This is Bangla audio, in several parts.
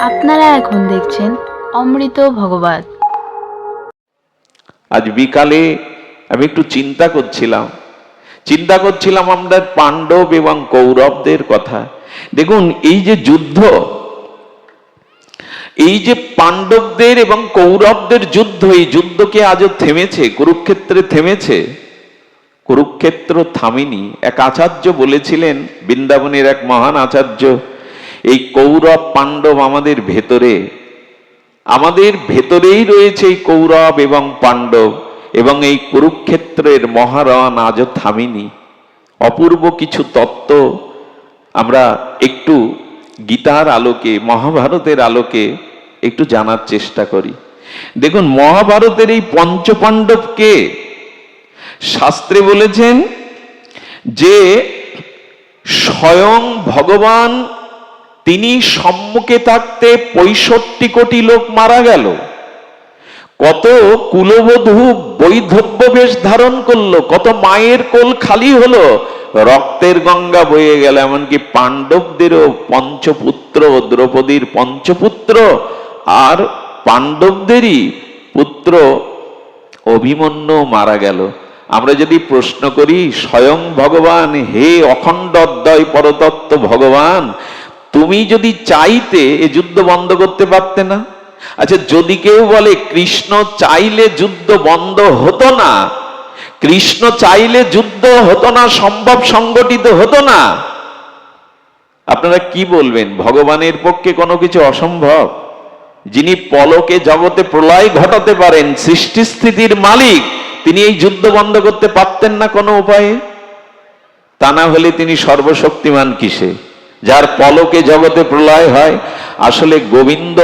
আপনারা এখন দেখছেন অমৃত ভগবত। আজ বিকালে আমি একটু চিন্তা করছিলাম। চিন্তা করছিলাম আমরা পাণ্ডব এবং কৌরবদের কথা। দেখুন, এই যে যুদ্ধ, এই যে পাণ্ডবদের এবং কৌরবদের যুদ্ধ, এই যুদ্ধ কি আজও থেমেছে? কুরুক্ষেত্রে থেমেছে? কুরুক্ষেত্র থামেনি। এক আচার্য বলেছিলেন, বৃন্দাবনের এক মহান আচার্য এই কৌরব পাণ্ডব আমাদের ভেতরে, আমাদের ভেতরেই রয়েছে এই কৌরব এবং পাণ্ডব এবং এই কুরুক্ষেত্রের মহারণ আজও থামেনি অপূর্ব কিছু তত্ত্ব আমরা একটু গীতার আলোকে, মহাভারতের আলোকে একটু জানার চেষ্টা করি। দেখুন, মহাভারতের এই পঞ্চপাণ্ডবকে শাস্ত্রে বলেছেন যে স্বয়ং ভগবান তিনি সম্মুখে থাকতে পঁয়ষট্টি কোটি লোক মারা গেল। কত কুলবধূ বৈধব্য বেশ ধারণ করল, কত মায়ের কোল খালি হলো, রক্তের গঙ্গা বয়ে গেল, এমনকি পাণ্ডবদেরও পঞ্চপুত্র, দ্রৌপদীর পঞ্চপুত্র আর পাণ্ডবদেরই পুত্র অভিমন্যু মারা গেল। আমরা যদি প্রশ্ন করি, স্বয়ং ভগবান, হে অখণ্ড অদ্বয় পরতত্ত্ব ভগবান তুমি যদি চাইতে এ যুদ্ধ বন্ধ করতে পারতে না? আচ্ছা যদি কেউ বলে, কৃষ্ণ চাইলে যুদ্ধ বন্ধ হতো না, কৃষ্ণ চাইলে যুদ্ধ হতো না, সম্ভব সংগঠিত হতো না, আপনারা কি বলবেন? ভগবানের পক্ষে কোনো কিছু অসম্ভব? যিনি পলকে জগতে প্রলয় ঘটাতে পারেন সৃষ্টি স্থিতির মালিক, তিনি এই যুদ্ধ বন্ধ করতে পারতেন না কোনো উপায়ে? তা না হলে তিনি সর্বশক্তিমান কিসে? যার পলকে জগতে প্রলয় হয়, আসলে গোবিন্দ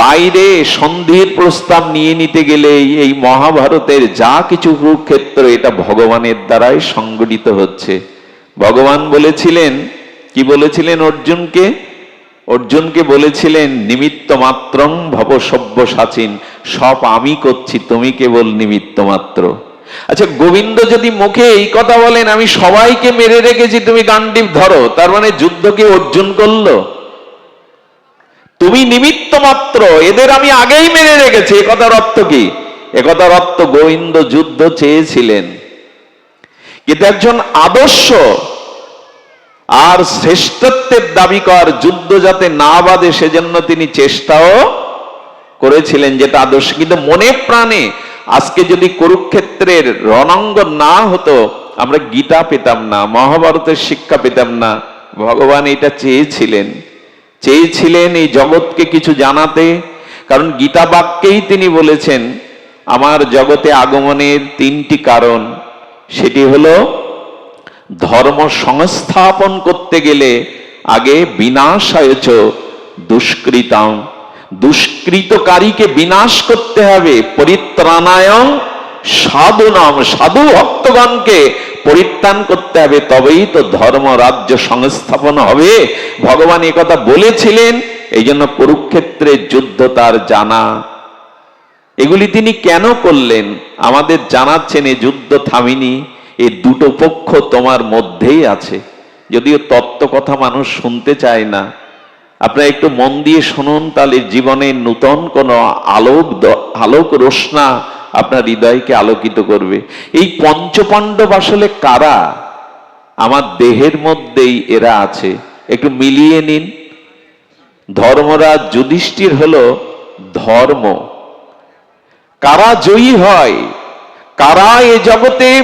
বাইরে সন্ধির প্রস্তাব নিয়ে নিতে গেলে এই মহাভারতের যা কিছু কুরুক্ষেত্র এটা ভগবানের দ্বারাই সংগঠিত হচ্ছে। ভগবান বলেছিলেন, কি বলেছিলেন অর্জুনকে? অর্জুনকে বলেছিলেন নিমিত্ত মাত্রং ভব সভ্য সাচিন সব আমি করছি, তুমি কেবল নিমিত্ত মাত্র আচ্ছা গোবিন্দ যদি মুখে এই কথা বলেন, আমি সবাইকে মেরে রেখেছি, তুমি গান্ডিব ধরো। তার মানে যুদ্ধকে অর্জুন করল? তুমি নিমিত্ত মাত্র, এদের আমি আগেই মেরে রেখেছি। একথার অর্থ কি? একথার অর্থ গোবিন্দ যুদ্ধ চেয়েছিলেন। কিন্তু একজন আদর্শ আর শ্রেষ্ঠত্বের দাবি কর, যুদ্ধ যাতে না বাঁধে, সেজন্য তিনি চেষ্টাও করেছিলেন যেটা আদর্শ। কিন্তু মনে প্রাণে আজকে যদি কুরুক্ষেত্রের রণাঙ্গ না হতো, আমরা গীতা পেতাম না, মহাভারতের শিক্ষা পেতাম না। ভগবান এটা চেয়েছিলেন। চেয়েছিলেন এই জগৎকে কিছু জানাতে, কারণ গীতা বাক্যেই তিনি বলেছেন, আমার জগতে আগমনের তিনটি কারণ। সেটি হলো, ধর্ম সংস্থাপন করতে গেলে আগে বিনাশায়চ দুষ্কৃতাম। দুষ্কৃতকারীকে বিনাশ করতে হবে। পরিত্রাণায়ং সাধু নাম সাধু ভক্তগণকে পরিত্রাণ করতে হবে। তবেই তো ধর্ম রাজ্য সংস্থাপন হবে। ভগবান কথা বলেছিলেন এই জন্য কুরুক্ষেত্রে যুদ্ধ তার জানা। এগুলি তিনি কেন করলেন? আমাদের জানাচ্ছেন এই যুদ্ধ থামিনি। এই দুটো পক্ষ তোমার মধ্যেই আছে। যদিও তত্ত্ব কথা মানুষ শুনতে চায় না আপনারা একটু মন দিয়ে শুনুন, তাহলে জীবনে নূতন কোন আলোক আলোক রোশনা আপনার হৃদয়কে আলোকিত করবে। এই পঞ্চপাণ্ডব আসলে কারা? আমার দেহের মধ্যেই এরা আছে। একটু মিলিয়ে নিন। ধর্মরাজ যুধিষ্ঠির হলো ধর্ম। কারা জয়ী হয়? কারা এ জগতে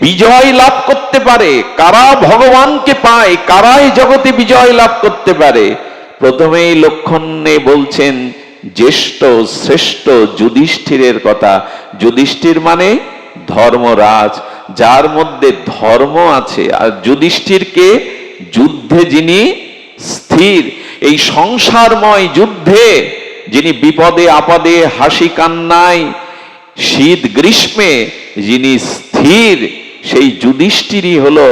বিজয় লাভ করতে পারে? কারা ভগবানকে পায়? কারা এ জগতে বিজয় লাভ করতে পারে? প্রথমেই লক্ষণে বলছেন, জ্যেষ্ঠ, শ্রেষ্ঠ যুধিষ্ঠিরের কথা। যুধিষ্ঠির মানে ধর্মরাজ, যার মধ্যে ধর্ম আছে। আর যুধিষ্ঠিরকে যুদ্ধে যিনি স্থির, এই সংসারময় যুদ্ধে যিনি বিপদে, আপদে, হাসি কান্নায় শীত গ্রীষ্মে যিনি স্থির, সেই যুধিষ্ঠিরই হলো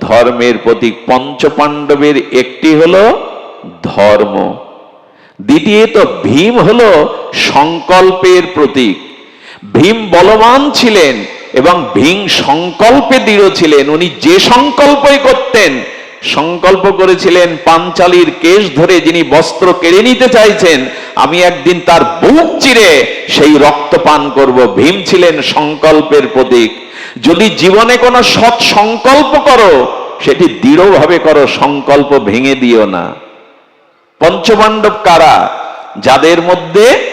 ধর্মের প্রতীক। পঞ্চপাণ্ডবের একটি হলো ধর্ম। দ্বিতীয়ত, ভীম হলো সংকল্পের প্রতীক। ভীম বলবান ছিলেন এবং ভীম সংকল্পে দৃঢ় ছিলেন। উনি যে সংকল্পই করতেন, সংকল্প করেছিলেন পাঞ্চালির কেশ ধরে যিনি বস্ত্র কেড়ে নিতে চাইছেন, আমি একদিন তার বুক চিরে সেই রক্ত পান করব। ভীম ছিলেন সংকল্পের প্রতীক। যদি জীবনে কোনো সৎ সংকল্প করো, সেটি দৃঢ়ভাবে করো, সংকল্প ভেঙে দিও না। পঞ্চপাণ্ডব কারা? যাদের মধ্যে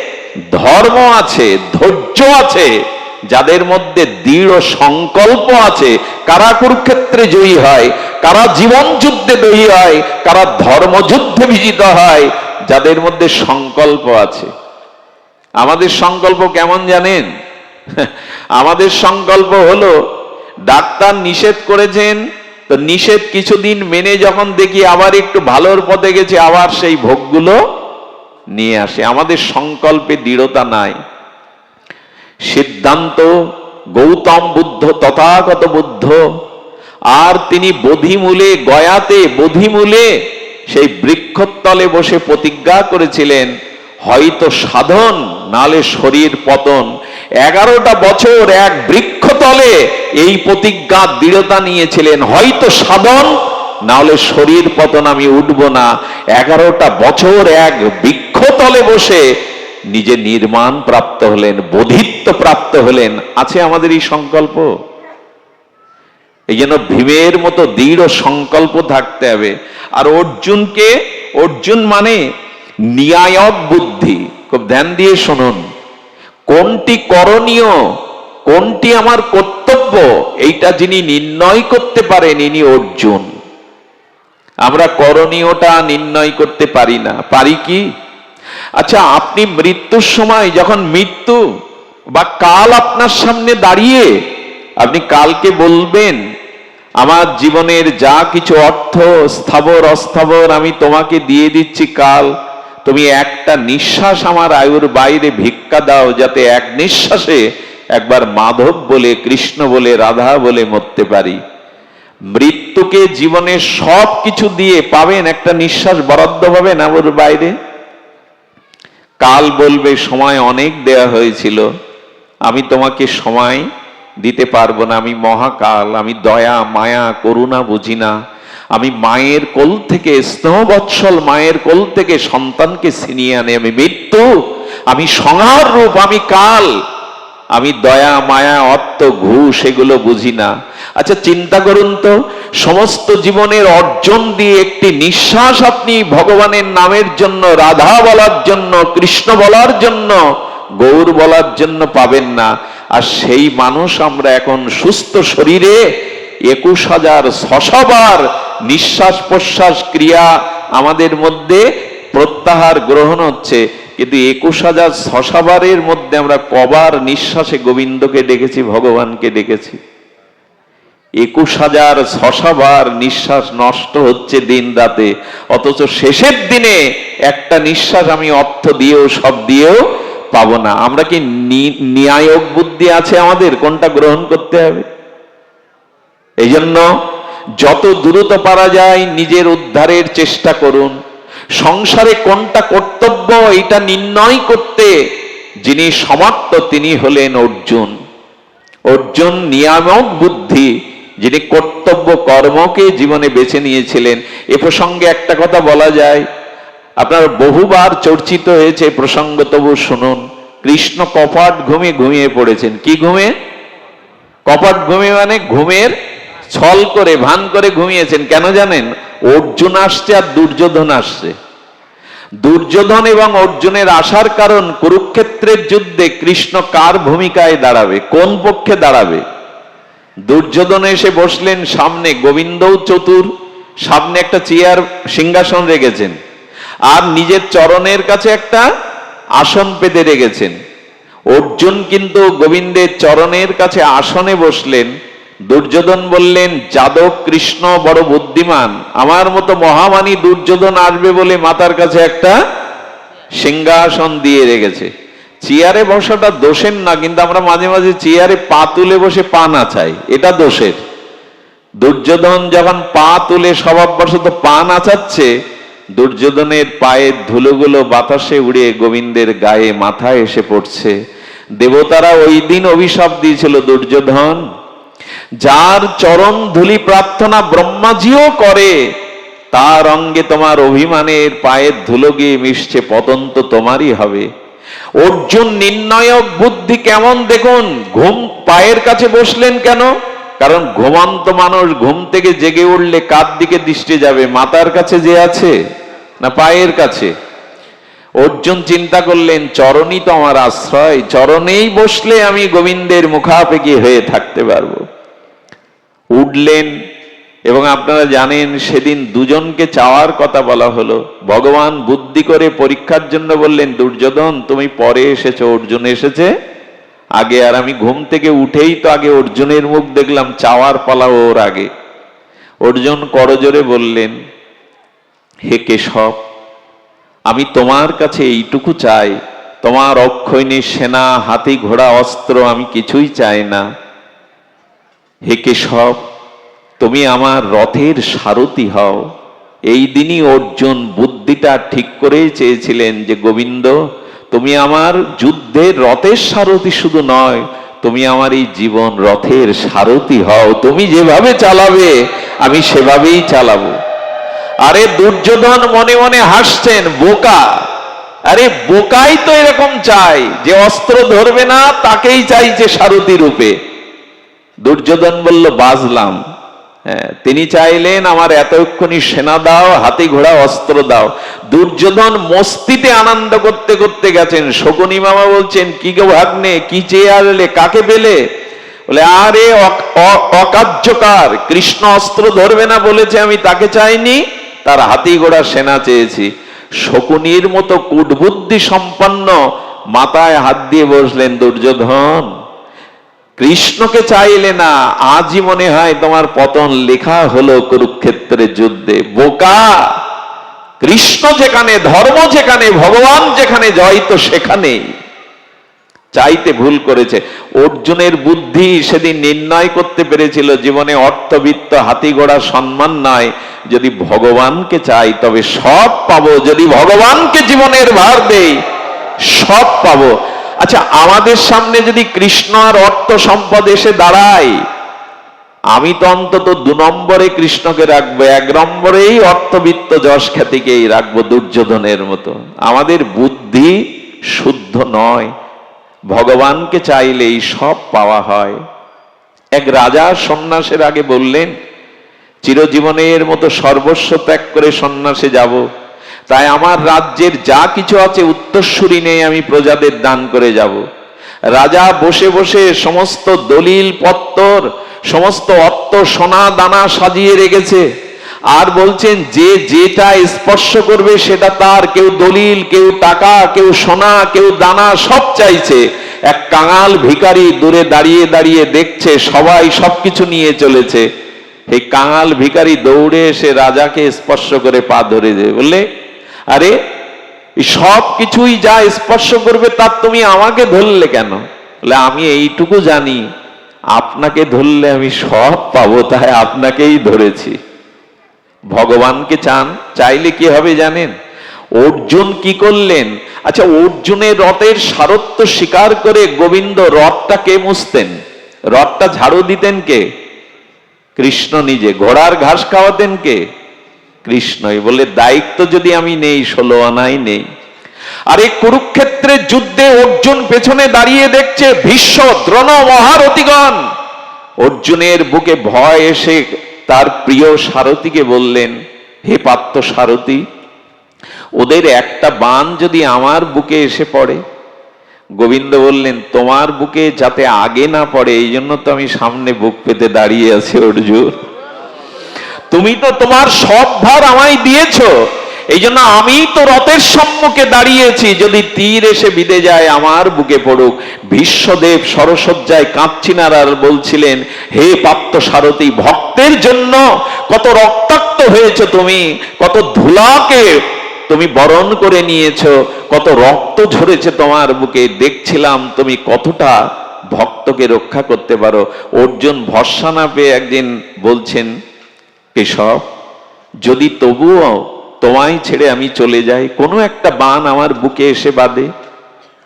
ধর্ম আছে, ধৈর্য আছে, যাদের মধ্যে দৃঢ় সংকল্প আছে, কারা কুরুক্ষেত্রে জয়ী হয়, কারা জীবন যুদ্ধে জয়ী হয়, কারা ধর্মযুদ্ধে বিজিত হয়, যাদের মধ্যে সংকল্প আছে। আমাদের সংকল্প কেমন জানেন? আমাদের সংকল্প হলো, ডাক্তার নিষেধ করেছেন তো নিষেধ কিছুদিন মেনে যখন দেখি আবার একটু ভালোর পথে গেছে, আবার সেই ভোগগুলো নিয়ে আসে। আমাদের সংকল্পে দৃঢ়তা নাই। সিদ্ধান্ত, গৌতম বুদ্ধ, তথাগত বুদ্ধ। আর তিনি বোধিমূলে, গয়াতে বোধিমূলে সেই বৃক্ষতলে বসে প্রতিজ্ঞা করেছিলেন, হয়তো সাধন, নালে শরীর পতন। এগারোটা বছর এক বৃক্ষতলে এই প্রতিজ্ঞা দৃঢ়তা নিয়েছিলেন। হয়তো সাধন, নাহলে শরীর পতন আমি উঠব না। এগারোটা বছর এক বৃক্ষতলে বসে নিজে নির্মাণ প্রাপ্ত হলেন, বোধিত্ব প্রাপ্ত হলেন। আছে আমাদের এই সংকল্প? এই জন্য ভীমের মতো দৃঢ় সংকল্প থাকতে হবে। আর অর্জুনকে, অর্জুন মানে নিয়ায়ক বুদ্ধি। খুব ধ্যান দিয়ে শুনুন। কোনটি করণীয় কোনটি আমার কর্তব্য? এইটা যিনি নির্ণয় করতে পারেন, ইনি অর্জুন। আমরা করণীয়টা নির্ণয় করতে পারি না। পারি কি? আচ্ছা আপনি মৃত্যুর সময় যখন মৃত্যু বা কাল আপনার সামনে দাঁড়িয়ে আপনি কালকে বলবেন, আমার জীবনের যা কিছু অর্থ, স্থাবর, অস্থাবর আমি তোমাকে দিয়ে দিচ্ছি কাল। তুমি একটা নিঃশ্বাস আমার আয়ুর বাইরে ভিক্ষা দাও, যাতে এক নিঃশ্বাসে একবার মাধব বলে, কৃষ্ণ বলে, রাধা বলে মরতে পারি। মৃত্যুকে জীবনে সব কিছু দিয়ে পাবেন একটা নিঃশ্বাস বরাদ্দ পাবেন আমার বাইরে? কাল বলবে, সময় অনেক দেয়া হয়েছিল। আমি তোমাকে সময় দিতে পারব না। আমি মহাকাল, আমি দয়া, মায়া, করুণা বুঝি না। আমি মায়ের কোল থেকে, স্নেহবৎসল মায়ের কোল থেকে সন্তানকে ছিনিয়ে আনে। আমি মৃত্যু, আমি সংহার রূপ, আমি কাল আমি দয়া, মায়া, অর্থ, ঘুষ এগুলো বুঝি না। আচ্ছা চিন্তা করুন তো, সমস্ত জীবনের অর্জন দিয়ে একটি নিঃশ্বাস আপনি ভগবানের নামের জন্য, রাধা বলার জন্য, কৃষ্ণ বলার জন্য, গৌর বলার জন্য পাবেন না। আর সেই মানুষ আমরা এখন সুস্থ শরীরে একুশ হাজার ছশবার নিঃশ্বাস প্রশ্বাস ক্রিয়া আমাদের মধ্যে প্রত্যাহার গ্রহণ হচ্ছে। কিন্তু একুশ হাজার শশাবারের মধ্যে আমরা কবার নিঃশ্বাসে গোবিন্দকে ডেকেছি, ভগবানকে ডেকেছি। একুশ হাজার শশাবার নিঃশ্বাস নষ্ট হচ্ছে দিন রাতে, অথচ শেষের দিনে একটা নিঃশ্বাস আমি অর্থ দিয়েও, সব দিয়েও পাবো না। আমরা কি ন্যায়ক বুদ্ধি আছে আমাদের? কোনটা গ্রহণ করতে হবে? এই জন্য যত দ্রুত পারা যায় নিজের উদ্ধারের চেষ্টা করুন। সংসারে কোনটা কর্তব্য এটা নির্ণয় করতে যিনি সমাপ্ত তিনি হলেন অর্জুন। অর্জুন নিয়ামক বুদ্ধি, যিনি কর্তব্য কর্মকে জীবনে বেছে নিয়েছিলেন। এ প্রসঙ্গে একটা কথা বলা যায়, আপনার বহুবার চর্চিত হয়েছে প্রসঙ্গ, তবু শুনুন। কৃষ্ণ কপাট ঘুমে ঘুমিয়ে পড়েছেন। কি ঘুমে? কপাট ঘুমে মানে ঘুমের ছল করে, ভান করে ঘুমিয়েছেন। কেন জানেন? অর্জুন আসছে আর দুর্যোধন আসছে। দুর্যোধন এবং অর্জুনের আসার কারণ কুরুক্ষেত্রের যুদ্ধে কৃষ্ণ কার ভূমিকায় দাঁড়াবে? কোন পক্ষে দাঁড়াবে? দুর্যোধন এসে বসলেন সামনে গোবিন্দও চতুর, সামনে একটা চেয়ার সিংহাসন রেখেছেন আর নিজের চরণের কাছে একটা আসন পেতে রেখেছেন। অর্জুন কিন্তু গোবিন্দের চরণের কাছে আসনে বসলেন দুর্যোধন বললেন, যাদব কৃষ্ণ বড় বুদ্ধিমান, আমার মতো মহামানী দুর্যোধন আসবে বলে মাতার কাছে একটা সিংহাসন দিয়ে রেখেছে। চেয়ারে বসাটা দোষের না, কিন্তু আমরা মাঝে মাঝে চেয়ারে পা তুলে বসে পা না চাই, এটা দোষের। দুর্যোধন যখন পা তুলে স্বভাববশত পা নাচাচ্ছে দুর্যোধনের পায়ের ধুলোগুলো বাতাসে উড়ে গোবিন্দের গায়ে মাথায় এসে পড়ছে। দেবতারা ওই দিন অভিশাপ দিয়েছিল, দুর্যোধন যার চরণ ধুলি প্রার্থনা ব্রহ্মাজিও করে, তার অঙ্গে তোমার অভিমানের পায়ের ধুলো গিয়ে মিশছে, পতন তো তোমারই হবে। অর্জুন নির্ণায়ক বুদ্ধি কেমন দেখুন? ঘুম পায়ের কাছে বসলেন কেন? কারণ ঘুমান্ত মানুষ ঘুম থেকে জেগে উঠলে কার দিকে দৃষ্টি যাবে? মাতার কাছে যে আছে না পায়ের কাছে? অর্জুন চিন্তা করলেন, চরণই তো আমার আশ্রয়, চরণেই বসলে আমি গোবিন্দের মুখাপেকি হয়ে থাকতে পারব। উঠলেন এবং আপনারা জানেন সেদিন দুজনকে চাওয়ার কথা বলা হলো। ভগবান বুদ্ধি করে পরীক্ষার জন্য বললেন, দুর্যোধন, তুমি পরে এসেছ, অর্জুন এসেছে। আগে আর আমি ঘুম থেকে উঠেই তো আগে অর্জুনের মুখ দেখলাম, চাওয়ার পালা ওর আগে। অর্জুন করজোরে বললেন, হে কেশব, আমি তোমার কাছে এইটুকু চাই। তোমার অক্ষয়নী সেনা, হাতি, ঘোড়া, অস্ত্র আমি কিছুই চাই না। হে কেশব, তুমি আমার রথের সারথি হও। এই দিনই অর্জুন বুদ্ধিটা ঠিক করেই চেয়েছিলেন যে, গোবিন্দ, তুমি আমার যুদ্ধের রথের সারথি শুধু নয়, তুমি আমার এই জীবন রথের সারথি হও। তুমি যেভাবে চালাবে, আমি সেভাবেই চালাবো। আরে দুর্যোধন মনে মনে হাসছেন, বোকা, আরে বোকাই তো এরকম চাই যে অস্ত্র ধরবে না, তাকেই চাইছে সারথি রূপে। দুর্যোধন বলল বাজলাম হ্যাঁ, তিনি চাইলেন আমার এতক্ষণই সেনা দাও হাতি ঘোড়া অস্ত্র দাও। দুর্যোধন মস্তিতে আনন্দ করতে করতে গেছেন। শকুনি মামা বলছেন কি গো ভাগ্নে কি চেয়ে কাকে পেলে? বলে আরে অকার্যকার কৃষ্ণ অস্ত্র ধরবে না বলেছে আমি তাকে চাইনি তার হাতি ঘোড়া সেনা চেয়েছি। শকুনির মতো কুটবুদ্ধি সম্পন্ন মাথায় হাত দিয়ে বসলেন দুর্যোধন। কৃষ্ণকে চাইলে না, আজই মনে হয় তোমার পতন লেখা হলো কুরুক্ষেত্রের যুদ্ধে। বোকা! কৃষ্ণ যেখানে, ধর্ম যেখানে, ভগবান যেখানে, জয় তো সেখানেই চাইতে ভুল করেছে। অর্জুনের বুদ্ধি সেদিন নির্ণয় করতে পেরেছিল, জীবনে অর্থবিত্ত হাতি ঘোড়া সম্মান নয় যদি ভগবানকে চাই, তবে সব পাবো। যদি ভগবানকে জীবনের ভার দেই, সব পাবো। আচ্ছা আমাদের সামনে যদি কৃষ্ণ আর অর্থ সম্পদ এসে দাঁড়ায়, আমি তো অন্তত দু নম্বরে কৃষ্ণকে রাখব, এক নম্বরেই অর্থবিত্ত যশ খ্যাতিকেই রাখব দুর্যোধনের মতো। আমাদের বুদ্ধি শুদ্ধ নয়। ভগবানকে চাইলেই সব পাওয়া হয়। এক রাজা সন্ন্যাসের আগে বললেন, চিরজীবনের মতো সর্বস্ব ত্যাগ করে সন্ন্যাসে যাব। তাই আমার রাজ্যের যা কিছু আছে উত্তরসূরি নেই আমি প্রজাদের দান করে যাব। রাজা বসে বসে সমস্ত দলিল, পত্তর, সমস্ত অর্থ, সোনা, দানা সাজিয়ে রেখেছে। আর বলছেন, যে যেটা স্পর্শ করবে সেটা তার, কেউ দলিল, কেউ টাকা, কেউ সোনা, কেউ দানা, সব চাইছে। এক কাঙাল ভিখারি দূরে দাঁড়িয়ে দাঁড়িয়ে দেখছে, সবাই সবকিছু নিয়ে চলেছে। এই কাঙাল ভিকারি দৌড়ে এসে রাজাকে স্পর্শ করে পা ধরে দেবে বললে আরে সব কিছুই যা স্পর্শ করবে তার তুমি আমাকে ধরলে কেন? বলে, আমি এইটুকু জানি, আপনাকে ধরলে আমি সব পাবো, তাই আপনাকেই ধরেছি। ভগবানকে চান, চাইলে কি হবে জানেন? অর্জুন কি করলেন? আচ্ছা অর্জুনের রথের সারত্ব স্বীকার করে গোবিন্দ রথটা কে মুছতেন? রথটা ঝাড়ু দিতেন কে? কৃষ্ণ নিজে, ঘোড়ার ঘাস খাওয়াতেন কে? কৃষ্ণই বলে, দায়িত্ব যদি আমি নেই, ষোলো আনাই নেই। আর এই কুরুক্ষেত্রের যুদ্ধে অর্জুন পেছনে দাঁড়িয়ে দেখছে ভীষ্ম দ্রোণ মহারথীগণ। অর্জুনের বুকে ভয় এসে তার প্রিয় সারথীকে বললেন, হে পাত্র সারথী, ওদের একটা বান যদি আমার বুকে এসে পড়ে? গোবিন্দ বললেন, তোমার বুকে যাতে আগে না পড়ে, এই জন্য তো আমি সামনে বুক পেতে দাঁড়িয়ে আছি, অর্জুন। তুমি তো তোমার সব ভার আমায় দিয়েছ। এই জন্য আমি তো রথের সম্মুখে দাঁড়িয়েছি। যদি তীর এসে বিদে যায়, আমার বুকে পড়ুক। বিশ্বদেব সরসজ্জায় কাঁদছিনার বলছিলেন, হে প্রাপ্ত সারথী, ভক্তের জন্য কত রক্তাক্ত হয়েছে তুমি, কত ধুলাকে তুমি বরণ করে নিয়েছ, কত রক্ত ঝরেছে তোমার বুকে। দেখছিলাম তুমি কতটা ভক্তকে রক্ষা করতে পারো। অর্জুন ভরসা না পেয়ে একদিন বলছেন কেশব যদি তবুও তোমায় ছেড়ে আমি চলে যাই, কোনো একটা বান আমার বুকে এসে বাঁধে।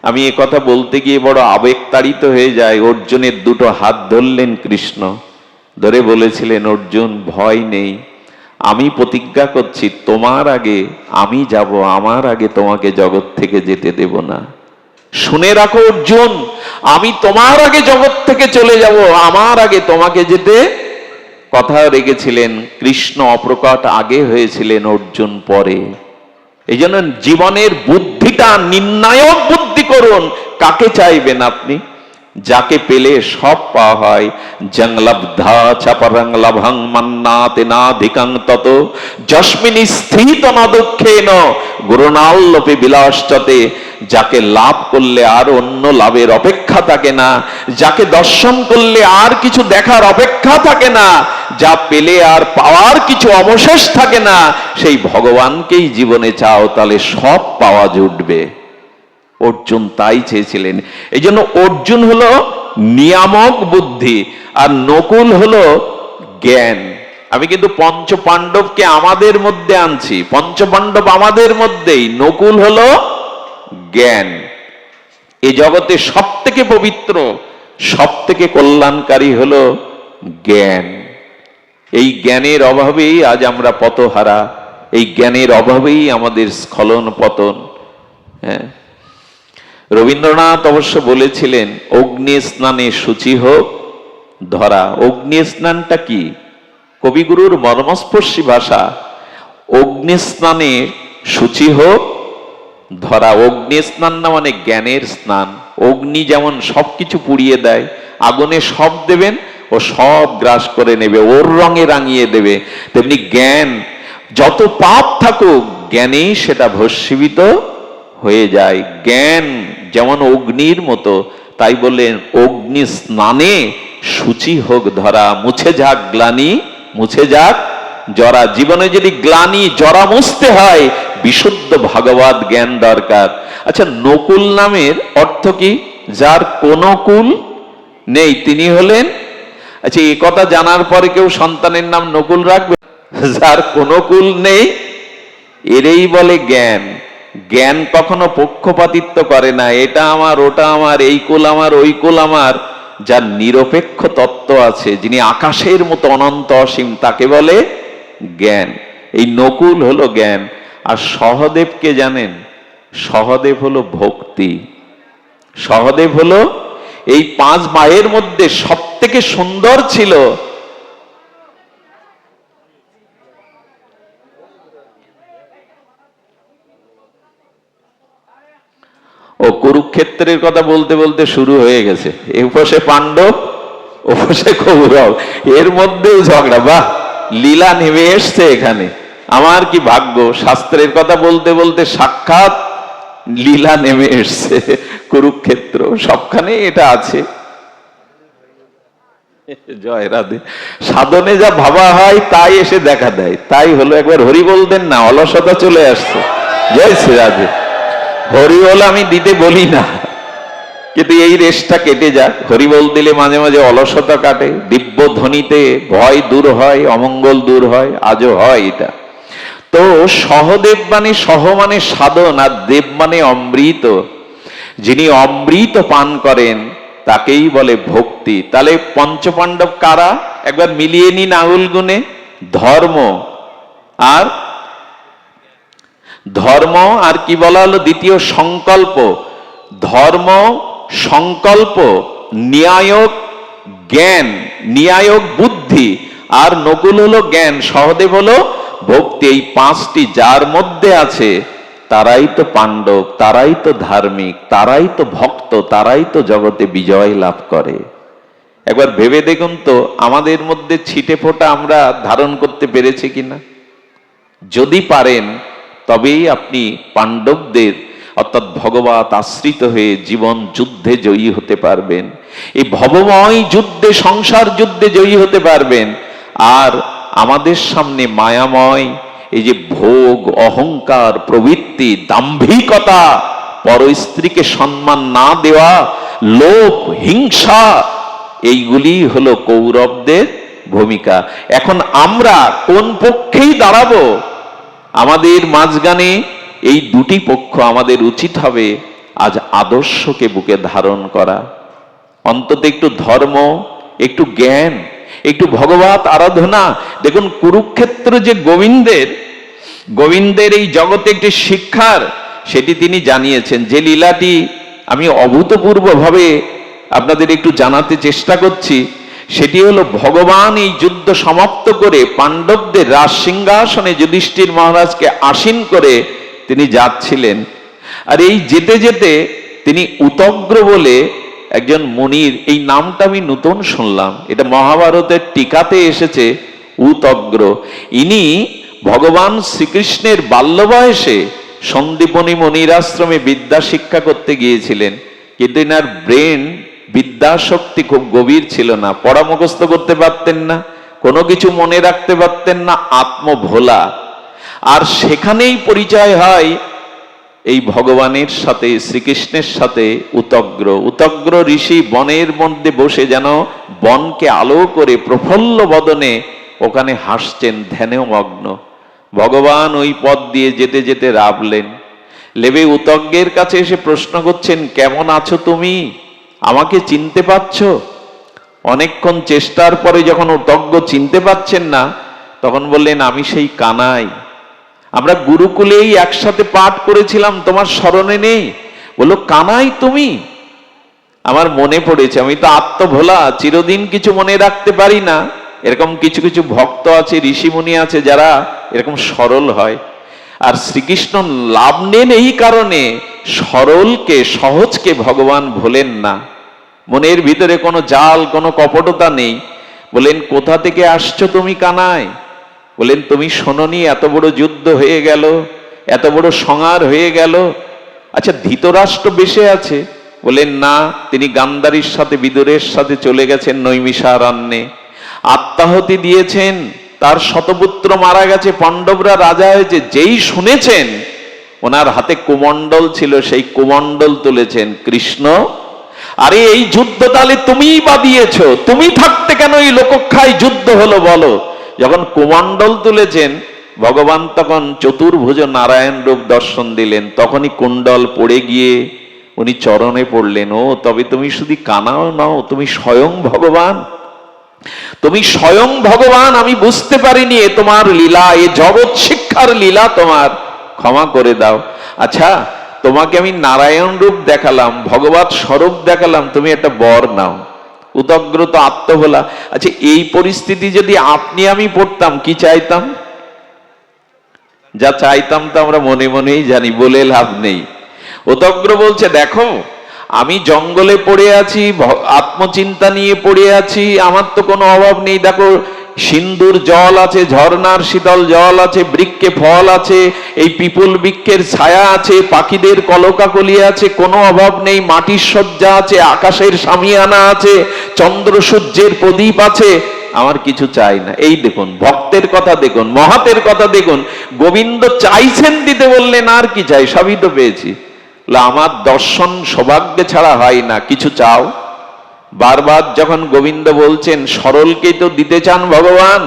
আমি এ কথা বলতে গিয়ে বড় আবেগতাড়িত হয়ে যায় অর্জুনের দুটো হাত ধরলেন কৃষ্ণ। ধরে বলেছিলেন, অর্জুন, ভয় নেই। আমি প্রতিজ্ঞা করছি, তোমার আগে আমি যাব, আমার আগে তোমাকে জগৎ থেকে যেতে দেব না। শুনে রাখো অর্জুন, আমি তোমার আগে জগৎ থেকে চলে যাব, আমার আগে তোমাকে যেতে কথা রেখেছিলেন, কৃষ্ণ অপ্রকট আগে হয়েছিলেন অর্জুন পরে। এই জন্য জীবনের বুদ্ধিটা নির্ণায়ক বুদ্ধি করুন, কাকে চাইবেন আপনি? যাকে পেলে সব পাওয়া হয়। জংলব্ধা চাপরং লভং মন্নাতে নাধিকং তত। যস্মিন স্থিত না দুঃখে ন দুঃখেন গুরুনাল্লপে বিলাসচতে। যাকে লাভ করলে আর অন্য লাভের অপেক্ষা থাকে না। যাকে দর্শন করলে আর কিছু দেখার অপেক্ষা থাকে না। যা পেলে আর পাওয়ার কিছু অবশেষ থাকে না। সেই ভগবানকেই জীবনে চাও, তাহলে সব পাওয়া জুটবে। অর্জুন তাই চেয়েছিলেন। এই জন্য অর্জুন হলো নিয়ামক বুদ্ধি আর নকুল হলো জ্ঞান। আমি কিন্তু পঞ্চ পাণ্ডবকে আমাদের মধ্যে আনছি পঞ্চ পাণ্ডব আমাদের মধ্যেই, নকুল হলো জ্ঞান। এ জগতে সব থেকে পবিত্র সব থেকে কল্যাণকারী হলো জ্ঞান। এই জ্ঞানের অভাবেই আজ আমরা পতহারা এই জ্ঞানের অভাবেই আমাদের স্খলন পতন। হ্যাঁ? রবীন্দ্রনাথ অবশ্য বলেছিলেন, অগ্নি স্নানে শুচি হোক, ধরা। অগ্নি স্নানটা কি? কবিগুরুর মর্মস্পর্শী ভাষা, অগ্নি স্নানে শুচি হোক, ধরা। অগ্নি স্নান না মানে জ্ঞানের স্নান। অগ্নি যেমন সবকিছু পুড়িয়ে দেয়, আগুনে সব দেবেন ও সব গ্রাস করে নেবে, ওর রঙে রাঙিয়ে দেবে। তেমনি জ্ঞান, যত পাপ থাকুক, জ্ঞানেই সেটা ভস্মীভূত। হয়ে যায়। জ্ঞান যেমন অগ্নির মতো, তাই বললেন অগ্নি স্নানে সূচি হোক ধরা, মুছে যাক গ্লানি, মুছে যাক জরা। জীবনে যদি গ্লানি, জরা মুছতে হয়, বিশুদ্ধ ভাগবত জ্ঞান দরকার। আচ্ছা নকুল নামের অর্থ কি? যার কোনো কুল নেই, তিনি হলেন? আচ্ছা এই কথা জানার পরে কেউ সন্তানের নাম নকুল রাখবে? যার কোনো কুল নেই, এরেই বলে জ্ঞান। জ্ঞান কখনো পক্ষপাতিত্ব করে না। এটা আমার, ওটা আমার, এই কুল আমার, ওই কুল আমার। যার নিরপেক্ষ তত্ত্ব আছে, যিনি আকাশের মতো অনন্ত অসীম, তাকে বলে জ্ঞান। এই নকুল হলো জ্ঞান। আর সহদেবকে জানেন? সহদেব হলো ভক্তি। সহদেব হলো এই পাঁচ মায়ের মধ্যে সব থেকে সুন্দর ছিল কুরুক্ষেত্রের কথা বলতে বলতে শুরু হয়ে গেছে। এপাশে পাণ্ডব ওপাশে কৌরব, এর মধ্যেও ঝগড়া। বাহ, লীলা নেমে এসছে এখানে। আমার কি ভাগ্য? শাস্ত্রের কথা বলতে বলতে সাক্ষাৎ লীলা নেমে এসছে। কুরুক্ষেত্র, সবখানে এটা আছে। জয় রাধে। সাধনে যা ভাবা হয়, তাই এসে দেখা দেয়। তাই হলো একবার হরি বলতেন না, অলসতা চলে আসছে। জয় শ্রী রাধে। হরিবল আমি দিতে বলি না। কিন্তু এই রেশটা কেটে যাক। হরিবল দিলে মাঝে মাঝে অলসতা কাটে, দিব্য ধ্বনিতে ভয় দূর হয়, অমঙ্গল দূর হয়, আজও হয় এটা। তো সহদেব মানে সহ মানে সাধন, আর দেব মানে অমৃত। যিনি অমৃত পান করেন, তাকেই বলে ভক্তি। তাহলে পঞ্চপাণ্ডব কারা? একবার মিলিয়ে নিন আঙুল গুনে। ধর্ম। আর ধর্ম আর কি বলা হলো দ্বিতীয় সংকল্প? ধর্ম, সংকল্প, ন্যায়ক, জ্ঞান, ন্যায়ক বুদ্ধি। আর নকুল হলো জ্ঞান, সহদেব হলো ভক্তি। এই পাঁচটি যার মধ্যে আছে, তারাই তো পাণ্ডব, তারাই তো ধার্মিক, তারাই তো ভক্ত, তারাই তো জগতে বিজয় লাভ করে। একবার ভেবে দেখুন তো, আমাদের মধ্যে ছিটে ফোটা আমরা ধারণ করতে পেরেছি কিনা? যদি পারেন তবেই আপনি পাণ্ডবদের, অর্থাৎ ভগবত আশ্রিত হয়ে জীবন যুদ্ধে জয়ী হতে পারবেন। এই ভবময় যুদ্ধে, সংসার যুদ্ধে জয়ী হতে পারবেন। আর আমাদের সামনে মায়াময়, এই যে ভোগ, অহংকার, প্রবৃত্তি, দাম্ভিকতা পর স্ত্রীকে সম্মান না দেওয়া, লোভ, হিংসা, এইগুলি হলো কৌরবদের ভূমিকা। এখন আমরা কোন পক্ষেই দাঁড়াবো? আমাদের মাঝখানে এই দুটি পক্ষ আমাদের উচিত হবে আজ আদর্শকে বুকে ধারণ করা। অন্তত একটু ধর্ম, একটু জ্ঞান, একটু ভগবত আরাধনা। দেখুন, কুরুক্ষেত্র যে গোবিন্দের গোবিন্দের এই জগতে একটি শিক্ষার, সেটি তিনি জানিয়েছেন। যে লীলাটি আমি অভূতপূর্বভাবে আপনাদের একটু জানাতে চেষ্টা করছি সেটি হলো ভগবান এই যুদ্ধ সমাপ্ত করে পাণ্ডবদের রাজ সিংহাসনে যুধিষ্ঠির মহারাজকে আসীন করে তিনি যাচ্ছিলেন। আর এই যেতে যেতে তিনি উতগ্র বলে একজন মনির, এই নামটা আমি নতুন শুনলাম, এটা মহাভারতের টিকাতে এসেছে, উতগ্র। ইনি ভগবান শ্রীকৃষ্ণের বাল্য বয়সে সন্দীপনী মনির আশ্রমে বিদ্যা শিক্ষা করতে গিয়েছিলেন, কিন্তু এনার ব্রেন বিদ্যাশক্তি খুব গভীর ছিল না পড়া করতে পারতেন না, কোনো কিছু মনে রাখতে পারতেন না, আত্মভোলা। আর সেখানেই পরিচয় হয় এই ভগবানের সাথে, শ্রীকৃষ্ণের সাথে উতগ্র। উতগ্র ঋষি বনের মধ্যে বসে যেন বনকে আলো করে প্রফুল্ল বদনে ওখানে হাসছেন ধ্যানে মগ্ন ভগবান ওই পথ দিয়ে যেতে যেতে রাবলেন। লেবে উতজ্ঞের কাছে এসে প্রশ্ন করছেন, কেমন আছো তুমি? আমাকে চিনতে পারছ? অনেকক্ষণ চেষ্টার পরে যখন উতজ্ঞ চিনতে পাচ্ছেন না, তখন বললেন, আমি সেই কানাই। আমরা গুরুকুলেই একসাথে পাঠ করেছিলাম, তোমার স্মরণে নেই? বলল, কানাই তুমি? আমার মনে পড়েছে, আমি তো আত্মভোলা, চিরদিন কিছু মনে রাখতে পারি না। এরকম কিছু কিছু ভক্ত আছে, ঋষিমুনি আছে, যারা এরকম সরল হয়। আর শ্রীকৃষ্ণ লাভ নেন এই কারণে, সরলকে, সহজকে ভগবান ভোলেন না। মনের ভিতরে কোনো জাল, কোনো কপটতা নেই। বলেন, কোথা থেকে আসছো তুমি কানায়? বলেন, তুমি শোনি এত বড় যুদ্ধ হয়ে গেল, এত বড় সংহার হয়ে গেল। আচ্ছা ধৃতরাষ্ট্র বেশে আছে? বলেন, না, তিনি গান্ধারীর সাথে, বিদুরের সাথে চলে গেছেন নৈমিষারণ্যে। আত্মাহতি দিয়েছেন, তার শতপুত্র মারা গেছে, পাণ্ডবরা রাজা হয়েছে, যেই শুনেছেন, ওনার হাতে কুমণ্ডল ছিল, সেই কুমণ্ডল তুলেছেন কৃষ্ণ আরে এই যুদ্ধ তাহলে তুমিই বাদিয়েছ তুমি থাকতে কেন এই লোকক্ষায় যুদ্ধ হলো বলো? যখন কুমণ্ডল তুলেছেন, ভগবান তখন চতুর্ভুজ নারায়ণ রূপ দর্শন দিলেন, তখনই কুণ্ডল পড়ে গিয়ে উনি চরণে পড়লেন, ও, তবে তুমি শুধু কানাও নাও, তুমি স্বয়ং ভগবান। তুমি স্বয়ং ভগবান, আমি বুঝতে পারিনি, এ তোমার লীলা, এ জগৎ শিক্ষার লীলা তোমার। ক্ষমা করে দাও। আচ্ছা তোমাকে আমি নারায়ণ রূপ দেখালাম ভগবত স্বরূপ দেখালাম, তুমি একটা বর নাও। উদগ্রত আত্মভোলা। আচ্ছা এই পরিস্থিতি যদি আপনি আমি পড়তাম, কি চাইতাম? যা চাইতাম তো আমরা মনে মনেই জানি, বলে লাভ নেই। উদগ্র বলছে, দেখো, আমি জঙ্গলে পড়ে আছি আত্মচিন্তা নিয়ে পড়ে আছি, আমার তো কোনো অভাব নেই। দেখো সিন্ধুর জল আছে, ঝর্ণার শীতল জল আছে, বৃক্ষে ফল আছে, এই পিপুল বৃক্ষের ছায়া আছে, পাখিদের কলকাকলি আছে, কোনো অভাব নেই, মাটির সজ্জা আছে, আকাশের সামিয়ানা আছে, চন্দ্র সূর্যের প্রদীপ আছে। আমার কিছু চাই না। এই দেখুন, ভক্তের কথা দেখুন, মহাতের কথা দেখুন, গোবিন্দ চাইছেন দিতে বললেন, আর কি চাই? সবই তো পেয়েছি। আমার দর্শন সৌভাগ্য ছাড়া হয় না, কিছু চাও? বারবার যখন গোবিন্দ বলছেন সরলকেই তো দিতে চান ভগবান,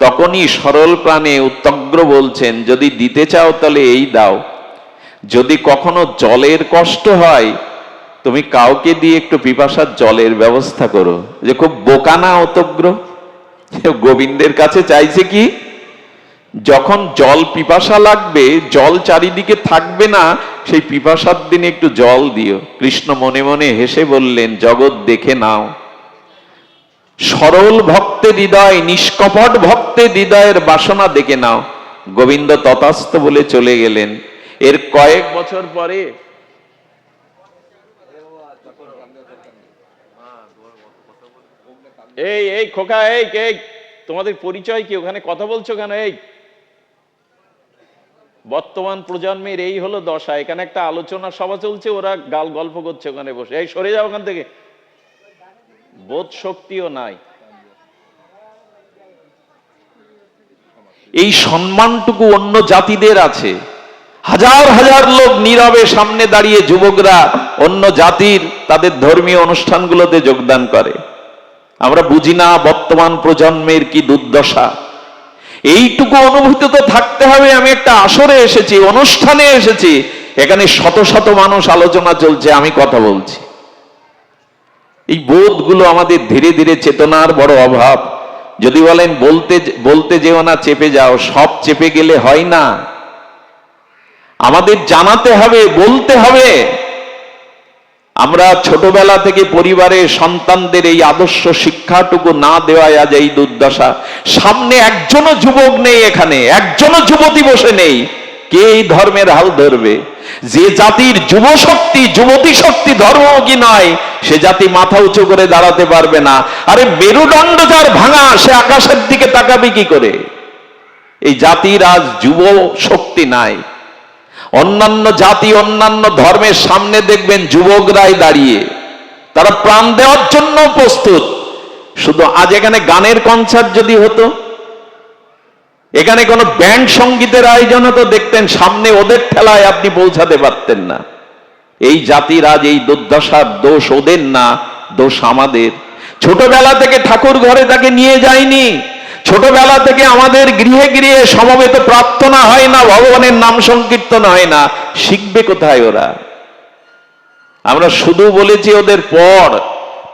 তখনই সরল প্রাণে উত্তগ্র বলছেন, যদি দিতে চাও তাহলে এই দাও। যদি কখনো জলের কষ্ট হয়, তুমি কাউকে দিয়ে একটু পিপাসার জলের ব্যবস্থা করো। যে খুব বোকানা, অতগ্র। গোবিন্দের কাছে চাইছে কি? যখন জল পিপাসা লাগবে, জল চারিদিকে থাকবে না, সেই পিপাসার দিনে একটু জল দিও। কৃষ্ণ মনে মনে হেসে বললেন, জগৎ দেখে নাও। সরল ভক্তের হৃদয়, নিষ্কপট ভক্তের হৃদয়ের বাসনা দেখে নাও। গোবিন্দ তথাস্থ বলে চলে গেলেন। এর কয়েক বছর পরে এই এই খোকা এই, তোমাদের পরিচয় কি? ওখানে কথা বলছো কেন? এই বর্তমান প্রজন্মের এই হলো দশা। এখানে একটা আলোচনা সভা চলছে, ওরা গাল গল্প করছে ওখানে বসে। এই, সরে যাও ওখান থেকে। বোধ শক্তিও নাই। এই সম্মানটুকু অন্য জাতিদের আছে। হাজার হাজার লোক নীরবে সামনে দাঁড়িয়ে যুবকরা অন্য জাতির, তাদের ধর্মীয় অনুষ্ঠানগুলোতে যোগদান করে। আমরা বুঝি না বর্তমান প্রজন্মের কি দুর্দশা। এইটুকু অনুভূতি তো থাকতে হবে, আমি একটা আসরে এসেছি, অনুষ্ঠানে এসেছি। এখানে শত শত মানুষ আলোচনা চলছে, আমি কথা বলছি। এই বোধগুলো আমাদের ধীরে ধীরে চেতনার বড় অভাব। যদি বলেন, বলতে বলতে যেও না, চেপে যাও, সব চেপে গেলে হয় না। আমাদের জানাতে হবে, বলতে হবে। আমরা ছোটবেলা থেকে পরিবারের সন্তানদের এই আদর্শ শিক্ষাটুকু না দেওয়ায় আজ এই দুর্দশা। সামনে একজনও যুবক নেই এখানে, একজনও যুবতী বসে নেই। কে এই ধর্মের হাল ধরবে? যে জাতির যুব শক্তি যুবতী শক্তি ধর্ম কি নয়, সে জাতি মাথা উঁচু করে দাঁড়াতে পারবে না। আরে মেরুদণ্ড যার ভাঙা, সে আকাশের দিকে তাকাবে কি করে? এই জাতির আজ যুব শক্তি নাই। অন্যান্য জাতি, অন্যান্য ধর্মের সামনে দেখবেন যুবকরাই দাঁড়িয়ে। তারা প্রাণ দেওয়ার জন্য প্রস্তুত। শুধু আজ এখানে গানের কনসার্ট যদি হতো, এখানে কোনো ব্যান্ড সঙ্গীতের আয়োজন হতো, দেখতেন সামনে ওদের ঠেলায় আপনি পৌঁছাতে পারতেন না। এই জাতির আজ এই দুর্দশার দোষ ওদের না, দোষ আমাদের। ছোটবেলা থেকে ঠাকুর ঘরে তাকে নিয়ে যায়নি। ছোটবেলা থেকে আমাদের গৃহে গৃহে সমবেত প্রার্থনা হয় না, ভগবানের নাম সংকীর্তন হয় না। শিখবে কোথায় ওরা? আমরা শুধু বলেছি ওদের পর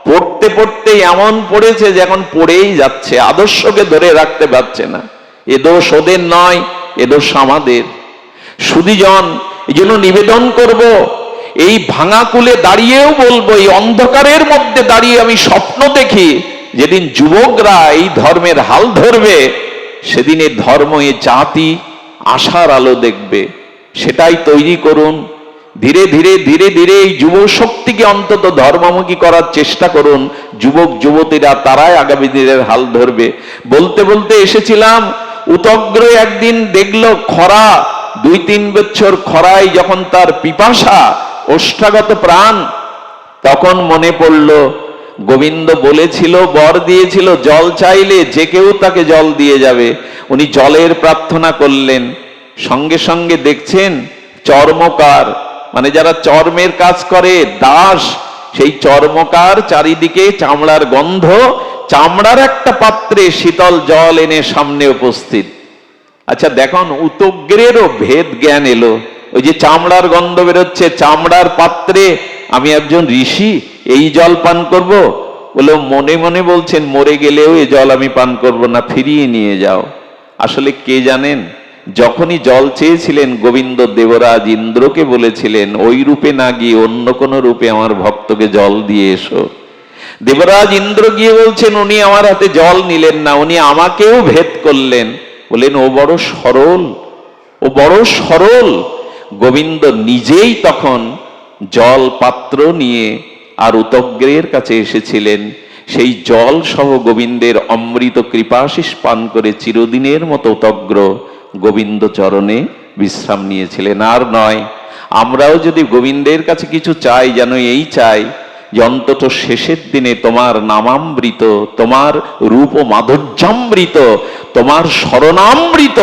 পড়তে পড়তে এমন পড়েছে যে এখন পড়েই যাচ্ছে, আদর্শকে ধরে রাখতে পারছে না। এ দোষ ওদের নয়, এ দোষ আমাদের। সুদীজন এই জন্য নিবেদন করব, এই ভাঙা কুলে দাঁড়িয়েও বলব, এই অন্ধকারের মধ্যে দাঁড়িয়ে আমি স্বপ্ন দেখি যেদিন যুবকরা এই ধর্মের হাল ধরবে সেদিন এ ধর্ম এ জাতি আশার আলো দেখবে। সেটাই তৈরি করুন। ধীরে ধীরে ধীরে ধীরে এই যুব শক্তিকে অন্তত ধর্মমুখী করার চেষ্টা করুন। যুবক, যুবতীরা তারাই আগামী দিনের হাল ধরবে। বলতে বলতে এসেছিলাম, উতগ্র একদিন দেখল খরা। দুই, তিন বছর খরায় যখন তার পিপাসা, ওষ্ঠাগত প্রাণ, তখন মনে পড়ল গোবিন্দ বলেছিল, বর দিয়েছিল, জল চাইলে যে কেউ তাকে জল দিয়ে যাবে। উনি জলের প্রার্থনা করলেন। সঙ্গে সঙ্গে দেখছেন, চর্মকার মানে যারা চর্মের কাজ করে, দাস, সেই চর্মকার চারিদিকে চামড়ার গন্ধ, চামড়ার একটা পাত্রে শীতল জল এনে সামনে উপস্থিত। আচ্ছা দেখুন, উতগ্রেরও ভেদ জ্ঞান এলো। ওই যে চামড়ার গন্ধ বেরোচ্ছে, চামড়ার পাত্রে, আমি একজন ঋষি এই জল পান করব? বলে মনে মনে বলছেন, মরে গেলেও এই জল আমি পান করব না, ফিরিয়ে নিয়ে যাও। আসলে কে জানেন, যখনই জল চেয়েছিলেন, গোবিন্দ দেবরাজ ইন্দ্রকে বলেছিলেন, ওই রূপে না গিয়ে অন্য কোনো রূপে আমার ভক্তকে জল দিয়ে এসো। দেবরাজ ইন্দ্র গিয়ে বলছেন, উনি আমার হাতে জল নিলেন না, উনি আমাকেও ভেদ করলেন। বলেন, ও বড় সরল, ও বড় সরল। গোবিন্দ নিজেই তখন জল পাত্র নিয়ে আর উতগ্রের কাছে এসেছিলেন। সেই জল সহ গোবিন্দের অমৃত কৃপাশিস পান করে চিরদিনের মতো উতগ্র। গোবিন্দ চরণে বিশ্রাম নিয়েছিলেন। আর নয়, আমরাও যদি গোবিন্দের কাছে কিছু চাই, যেন এই চাই অন্তত শেষের দিনে তোমার নামামৃত, তোমার রূপ মাধুর্যামৃত, তোমার শরণামৃত,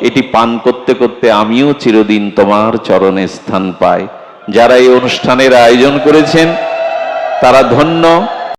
এটি পান করতে করতে আমিও চিরদিন তোমার চরণে স্থান পাই। যারা এই অনুষ্ঠানের আয়োজন করেছেন তারা ধন্য।